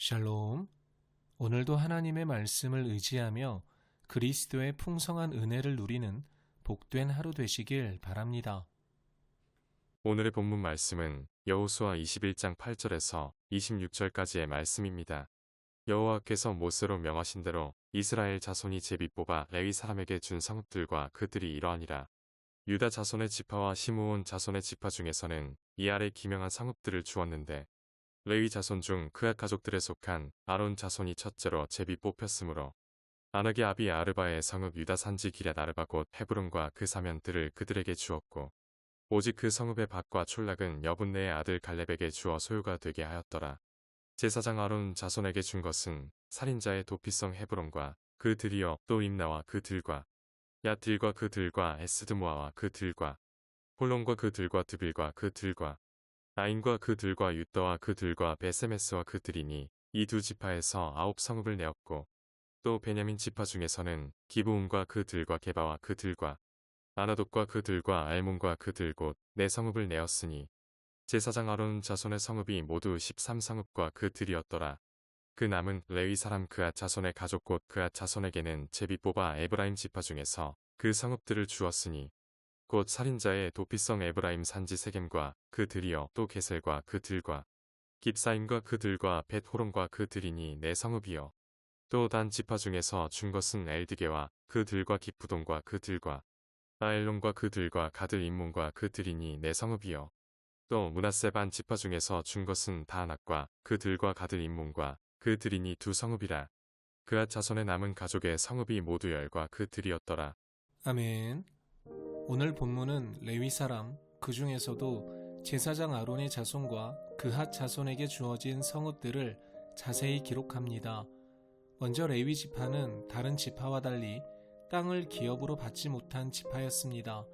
샬롬. 오늘도 하나님의 말씀을 의지하며 그리스도의 풍성한 은혜를 누리는 복된 하루 되시길 바랍니다. 오늘의 본문 말씀은 여호수아 21장 8절에서 26절까지의 말씀입니다. 여호와께서 모세로 명하신 대로 이스라엘 자손이 제비 뽑아 레위 사람에게 준 성읍들과 그들이 이러하니라. 유다 자손의 지파와 시므온 자손의 지파 중에서는 이 아래 기명한 성읍들을 주었는데 레위 자손 중 그앗 가족들에 속한 아론 자손이 첫째로 제비 뽑혔으므로 아낙의 아비 아르바의 성읍 유다 산지 기랴 아르바 곧 헤브론과 그 사면들을 그들에게 주었고 오직 그 성읍의 밭과 촌락은 여분네의 아들 갈렙에게 주어 소유가 되게 하였더라. 제사장 아론 자손에게 준 것은 살인자의 도피성 헤브론과 그 들이여 또 임나와 그 들과 야딜과 그 들과 에스드모아와 그 들과 홀론과 그 들과 드빌과 그 들과 아인과 그 들과 유떠와 그 들과 베세메스와 그 들이니 이 두 지파에서 아홉 성읍을 내었고 또 베냐민 지파 중에서는 기브온과 그 들과 게바와 그 들과 아나돗과 그 들과 알몬과 그들 곧 네 성읍을 내었으니 제사장 아론 자손의 성읍이 모두 13성읍과 그 들이었더라. 그 남은 레위 사람 그앗 자손의 가족 곧 그앗 자손에게는 제비 뽑아 에브라임 지파 중에서 그 성읍들을 주었으니 곧 살인자의 도피성 에브라임 산지 세겜과 그 들이여 또 게셀과 그 들과 깁사임과 그 들과 벳호론과 그 들이니 네 성읍이요 또단 지파 중에서 준 것은 엘드게와 그 들과 기프돈과 그 들과 아엘론과 그 들과 가들 임몬과 그 들이니 네 성읍이요 또 문하세 반 지파 중에서 준 것은 다낙과 그 들과 가들 임몬과 그 들이니 두 성읍이라. 그앗 자손의 남은 가족의 성읍이 모두 열과 그 들이었더라. 아멘. 오늘 본문은 레위 사람, 그 중에서도 제사장 아론의 자손과 그핫 자손에게 주어진 성읍들을 자세히 기록합니다. 먼저 레위 지파는 다른 지파와 달리 땅을 기업으로 받지 못한 지파였습니다.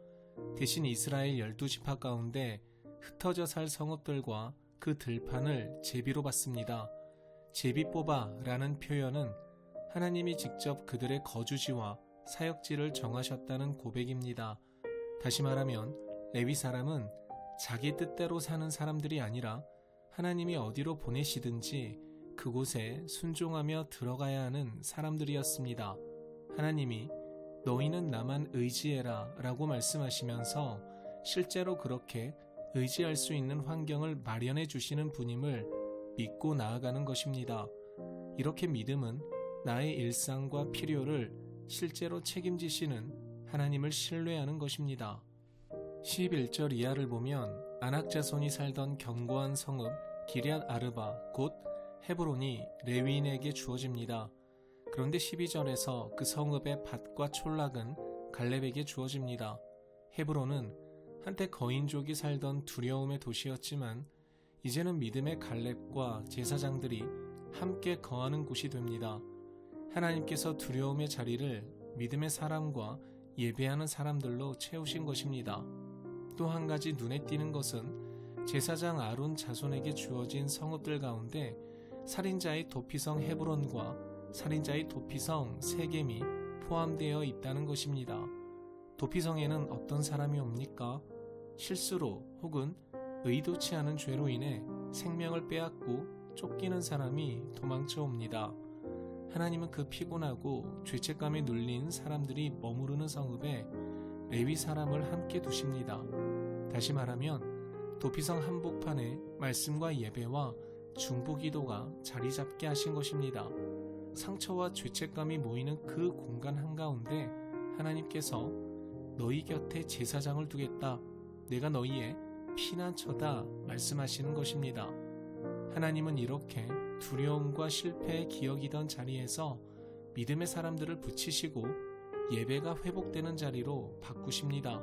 대신 이스라엘 열두 지파 가운데 흩어져 살 성읍들과 그 들판을 제비로 받습니다. 제비 뽑아 라는 표현은 하나님이 직접 그들의 거주지와 사역지를 정하셨다는 고백입니다. 다시 말하면 레위 사람은 자기 뜻대로 사는 사람들이 아니라 하나님이 어디로 보내시든지 그곳에 순종하며 들어가야 하는 사람들이었습니다. 하나님이 너희는 나만 의지해라 라고 말씀하시면서 실제로 그렇게 의지할 수 있는 환경을 마련해 주시는 분임을 믿고 나아가는 것입니다. 이렇게 믿음은 나의 일상과 필요를 실제로 책임지시는 하나님을 신뢰하는 것입니다. 11절 이하를 보면 안악자손이 살던 견고한 성읍 기리앗 아르바 곧 헤브론이 레위인에게 주어집니다. 그런데 12절에서 그 성읍의 밭과 촌락은 갈렙에게 주어집니다. 헤브론은 한때 거인족이 살던 두려움의 도시였지만 이제는 믿음의 갈렙과 제사장들이 함께 거하는 곳이 됩니다. 하나님께서 두려움의 자리를 믿음의 사람과 예배하는 사람들로 채우신 것입니다. 또 한 가지 눈에 띄는 것은 제사장 아론 자손에게 주어진 성읍들 가운데 살인자의 도피성 헤브론과 살인자의 도피성 세겜이 포함되어 있다는 것입니다. 도피성에는 어떤 사람이 옵니까? 실수로 혹은 의도치 않은 죄로 인해 생명을 빼앗고 쫓기는 사람이 도망쳐 옵니다. 하나님은 그 피곤하고 죄책감에 눌린 사람들이 머무르는 성읍에 레위 사람을 함께 두십니다. 다시 말하면 도피성 한복판에 말씀과 예배와 중보 기도가 자리 잡게 하신 것입니다. 상처와 죄책감이 모이는 그 공간 한가운데 하나님께서 너희 곁에 제사장을 두겠다. 내가 너희의 피난처다 말씀하시는 것입니다. 하나님은 이렇게 두려움과 실패의 기억이던 자리에서 믿음의 사람들을 붙이시고 예배가 회복되는 자리로 바꾸십니다.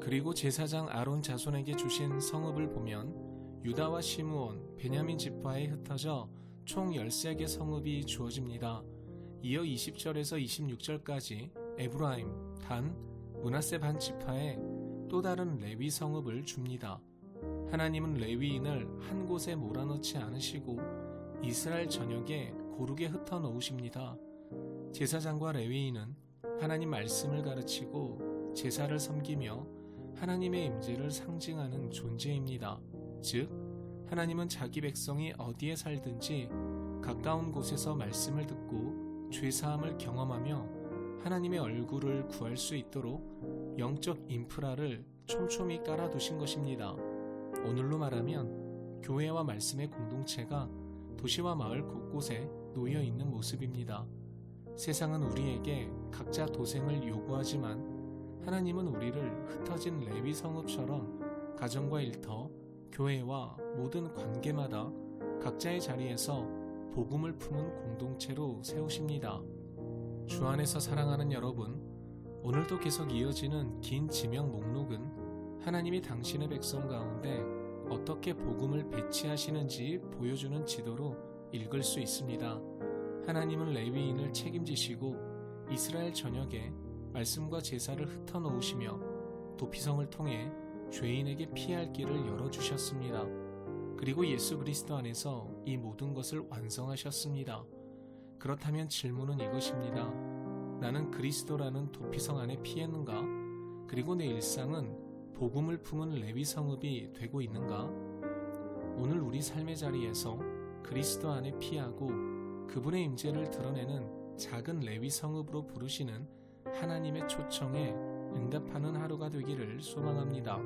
그리고 제사장 아론 자손에게 주신 성읍을 보면 유다와 시므온, 베냐민 지파에 흩어져 총 13개 성읍이 주어집니다. 이어 20절에서 26절까지 에브라임, 단, 문하세 반 지파에 또 다른 레위 성읍을 줍니다. 하나님은 레위인을 한 곳에 몰아넣지 않으시고 이스라엘 전역에 고르게 흩어 놓으십니다. 제사장과 레위인은 하나님 말씀을 가르치고 제사를 섬기며 하나님의 임재를 상징하는 존재입니다. 즉, 하나님은 자기 백성이 어디에 살든지 가까운 곳에서 말씀을 듣고 죄 사함을 경험하며 하나님의 얼굴을 구할 수 있도록 영적 인프라를 촘촘히 깔아두신 것입니다. 오늘로 말하면 교회와 말씀의 공동체가 도시와 마을 곳곳에 놓여 있는 모습입니다. 세상은 우리에게 각자 도생을 요구하지만 하나님은 우리를 흩어진 레위 성읍처럼 가정과 일터, 교회와 모든 관계마다 각자의 자리에서 복음을 품은 공동체로 세우십니다. 주 안에서 사랑하는 여러분, 오늘도 계속 이어지는 긴 지명 목록은 하나님이 당신의 백성 가운데 어떻게 복음을 배치하시는지 보여주는 지도로 읽을 수 있습니다. 하나님은 레위인을 책임지시고 이스라엘 전역에 말씀과 제사를 흩어 놓으시며 도피성을 통해 죄인에게 피할 길을 열어주셨습니다. 그리고 예수 그리스도 안에서 이 모든 것을 완성하셨습니다. 그렇다면 질문은 이것입니다. 나는 그리스도라는 도피성 안에 피했는가? 그리고 내 일상은 복음을 품은 레위 성읍이 되고 있는가? 오늘 우리 삶의 자리에서 그리스도 안에 피하고 그분의 임재를 드러내는 작은 레위 성읍으로 부르시는 하나님의 초청에 응답하는 하루가 되기를 소망합니다.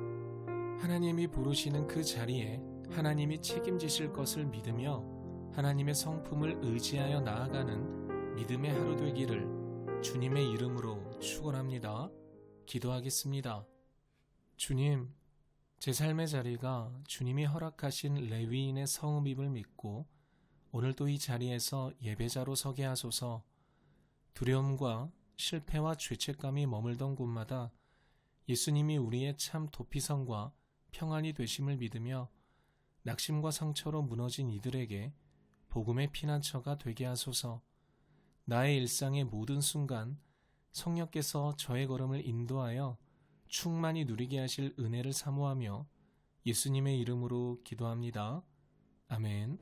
하나님이 부르시는 그 자리에 하나님이 책임지실 것을 믿으며 하나님의 성품을 의지하여 나아가는 믿음의 하루 되기를 주님의 이름으로 축원합니다. 기도하겠습니다. 주님, 제 삶의 자리가 주님이 허락하신 레위인의 성읍임을 믿고 오늘도 이 자리에서 예배자로 서게 하소서. 두려움과 실패와 죄책감이 머물던 곳마다 예수님이 우리의 참 도피성과 평안이 되심을 믿으며 낙심과 상처로 무너진 이들에게 복음의 피난처가 되게 하소서. 나의 일상의 모든 순간 성령께서 저의 걸음을 인도하여 충만히 누리게 하실 은혜를 사모하며 예수님의 이름으로 기도합니다. 아멘.